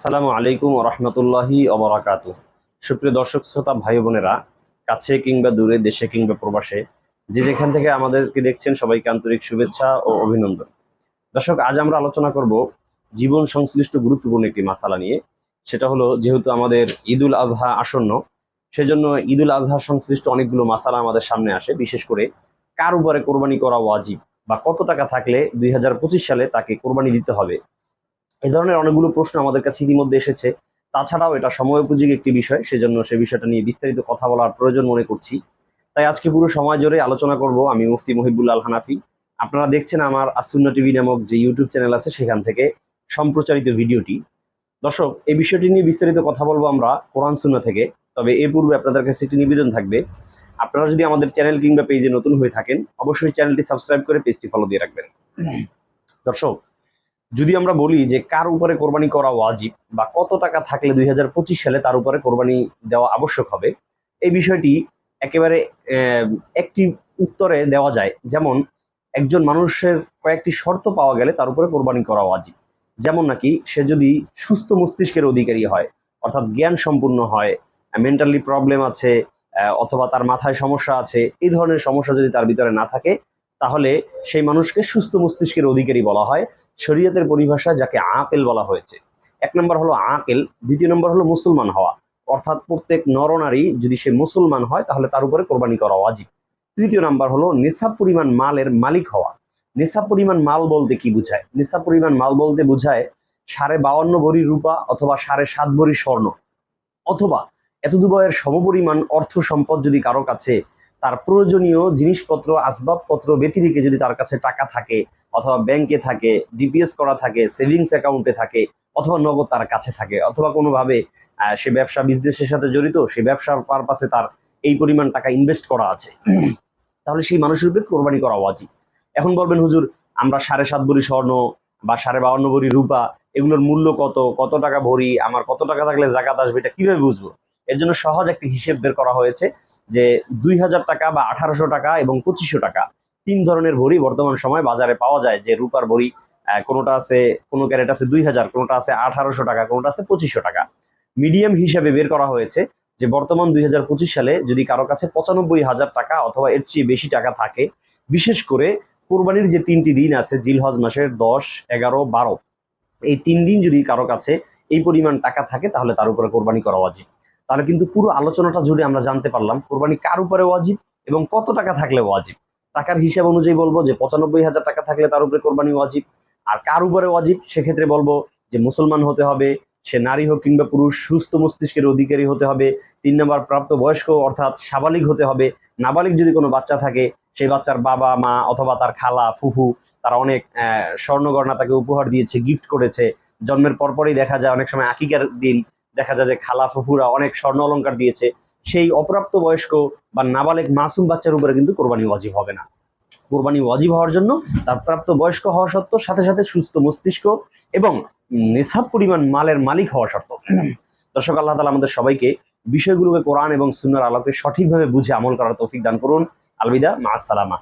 আসসালামু আলাইকুম রহমতুল্লাহি অবরাকাত সুপ্রিয় দর্শক, শ্রোতা, ভাই বোনেরা, কাছে কিংবা দূরে, দেশে কিংবা প্রবাসে, যে যেখান থেকে আমাদেরকে দেখছেন, সবাইকে আন্তরিক শুভেচ্ছা ও অভিনন্দন। দর্শক, আজ আমরা আলোচনা করব জীবন সংশ্লিষ্ট গুরুত্বপূর্ণ একটি মাসালা নিয়ে। সেটা হলো, যেহেতু আমাদের ঈদুল আজহা আসন্ন, সেজন্য ঈদুল আজহা সংশ্লিষ্ট অনেকগুলো মাসালা আমাদের সামনে আসে। বিশেষ করে, কার উপরে কোরবানি করা ওয়াজিব বা কত টাকা থাকলে দুই হাজার পঁচিশ সালে তাকে কোরবানি দিতে হবে এই ধরনের অনেকগুলো প্রশ্ন আমাদের কাছে ইতিমধ্যে এসেছে। তাছাড়াও এটা সময় উপযোগী একটি বিষয়, সেজন্য সে বিষয়টা নিয়ে বিস্তারিত কথা বলার প্রয়োজন মনে করছি। তাই আজকে পুরো সময় জুড়ে আলোচনা করব আমি মুফতি মহিবুল্লাহ আল হানাফি। আপনারা দেখছেন আমার আসুন্না টিভি নামক যে ইউটিউব চ্যানেল আছে, সেখান থেকে সম্প্রচারিত ভিডিওটি। দর্শক, এই বিষয়টি নিয়ে বিস্তারিত কথা বলব আমরা কোরআন সুন্না থেকে। তবে এ পূর্বে আপনাদের কাছে একটি নিবেদন থাকবে। আপনারা যদি আমাদের চ্যানেল কিংবা পেজে নতুন হয়ে থাকেন, অবশ্যই চ্যানেলটি সাবস্ক্রাইব করে পেজটি ফলো দিয়ে রাখবেন। দর্শক যদি আমরা বলি যে কার উপরে কোরবানি করা ওয়াজিব বা কত টাকা থাকলে দুই হাজার পঁচিশ সালে তার উপরে কোরবানি দেওয়া আবশ্যক হবে, এই বিষয়টি একেবারে একটি উত্তরে দেওয়া যায়। যেমন, একজন মানুষের কয়েকটি শর্ত পাওয়া গেলে তার উপরে কোরবানি করা ওয়াজিব। যেমন নাকি, সে যদি সুস্থ মস্তিষ্কের অধিকারী হয়, অর্থাৎ জ্ঞান সম্পূর্ণ হয় মেন্টালি প্রবলেম আছে অথবা তার মাথায় সমস্যা আছে, এই ধরনের সমস্যা যদি তার ভিতরে না থাকে, তাহলে সেই মানুষকে সুস্থ মস্তিষ্কের অধিকারী বলা হয়। শরীয়তের পরিভাষা যাকে আকেল বলা হয়েছে। এক নম্বর হলো আকেল, দ্বিতীয় নম্বর হলো মুসলমান হওয়া। অর্থাৎ প্রত্যেক নরনারী যদি সে মুসলমান হয়, তাহলে তার উপরে কোরবানি করা ওয়াজিব। তৃতীয় নাম্বার হলো নিসাব পরিমাণ মালের মালিক হওয়া। নিসাব পরিমাণ মাল বলতে কি বুঝায়? নিসাব পরিমাণ মাল বলতে বোঝায় সাড়ে বাউন্ন ভরি রূপা অথবা সাড়ে সাত ভরি স্বর্ণ। অথবা এতদুবয়ের সমপরিমাণ অর্থ সম্পদ যদি কারও কাছে তার প্রয়োজনীয় জিনিসপত্র, আসবাবপত্র ব্যতিরিকে যদি তার কাছে টাকা থাকে অথবা ব্যাংকে থাকে ডিপিএস করা থাকে সেভিংস অ্যাকাউন্টে থাকে অথবা নগদ তার কাছে থাকে অথবা কোনোভাবে সে ব্যবসা বিজনেসের সাথে জড়িত, সে ব্যবসার পারপাসে তার এই পরিমাণ টাকা ইনভেস্ট করা আছে। তাহলে সেই মানুষের উপরে কোরবানি করা উচিত এখন বলবেন, হুজুর, আমরা সাড়ে সাত ভরি স্বর্ণ বা সাড়ে বাউন্ন ভরি রূপা, এগুলোর মূল্য কত? কত টাকা ভরি? আমার কত টাকা থাকলে জাকাত আসবে? এটা কীভাবে বুঝব? এর জন্য সহজ একটি হিসেব বের করা হয়েছে যে দুই হাজার টাকা বা আঠারোশো টাকা এবং পঁচিশশো টাকা তিন ধরনের ভরি বর্তমান সময় বাজারে পাওয়া যায়। যে রূপার ভরি কোনোটা আছে, কোনো ক্যারেট আছে দুই হাজার, কোনোটা আছে আঠারোশো টাকা, কোনোটা আছে পঁচিশশো টাকা। মিডিয়াম হিসাবে বের করা হয়েছে যে বর্তমান দুই হাজার পঁচিশ সালে যদি কারও কাছে পঁচানব্বই হাজার টাকা অথবা এর চেয়ে বেশি টাকা থাকে, বিশেষ করে কোরবানির যে তিনটি দিন আছে, জিলহজ মাসের দশ, এগারো, বারো, এই তিন দিন যদি কারও কাছে এই পরিমাণ টাকা থাকে, তাহলে তার উপরে কোরবানি করা ওয়াজিব। তাহলে কিন্তু পুরো আলোচনাটা জুড়ে আমরা জানতে পারলাম কোরবানি কার উপরে ওয়াজিব এবং কত টাকা থাকলে ওয়াজিব। টাকার হিসাব অনুযায়ী বলব যে পঁচানব্বই হাজার টাকা থাকলে তার উপরে কোরবানি ওয়াজিব। আর কার উপরে ওয়াজিব সেক্ষেত্রে বলব যে মুসলমান হতে হবে সে নারী হোক কিংবা পুরুষ সুস্থ মস্তিষ্কের অধিকারী হতে হবে তিন নম্বর প্রাপ্ত বয়স্ক অর্থাৎ সাবালিক হতে হবে। নাবালিক যদি কোনো বাচ্চা থাকে সেই বাচ্চার বাবা মা অথবা তার খালা ফুফু তারা অনেক আহ, স্বর্ণগয়না তাকে উপহার দিয়েছে গিফট করেছে। জন্মের পরপরই দেখা যায় অনেক সময় আকিকার দিন দেখা যায় যে খালা ফুফুরা অনেক স্বর্ণ অলংকার দিয়েছে, সেই অপ্রাপ্ত বয়স্ক বা নাবালেক মাসুম বাচ্চার উপরে কিন্তু কোরবানি ওয়াজিব হবে না। কোরবানি ওয়াজিব হওয়ার জন্য তার প্রাপ্ত বয়স্ক হওয়া সত্ত্বেও সাথে সাথে সুস্থ মস্তিষ্ক এবং নিসাব পরিমাণ মালের মালিক হওয়া সত্ত্বেও দর্শক, আল্লাহ তালা আমাদের সবাইকে বিষয়গুলোকে কোরআন এবং সুন্নার আলোকে সঠিকভাবে বুঝে আমল করার তৌফিক দান করুন। আলবিদা, মা আসসালামা।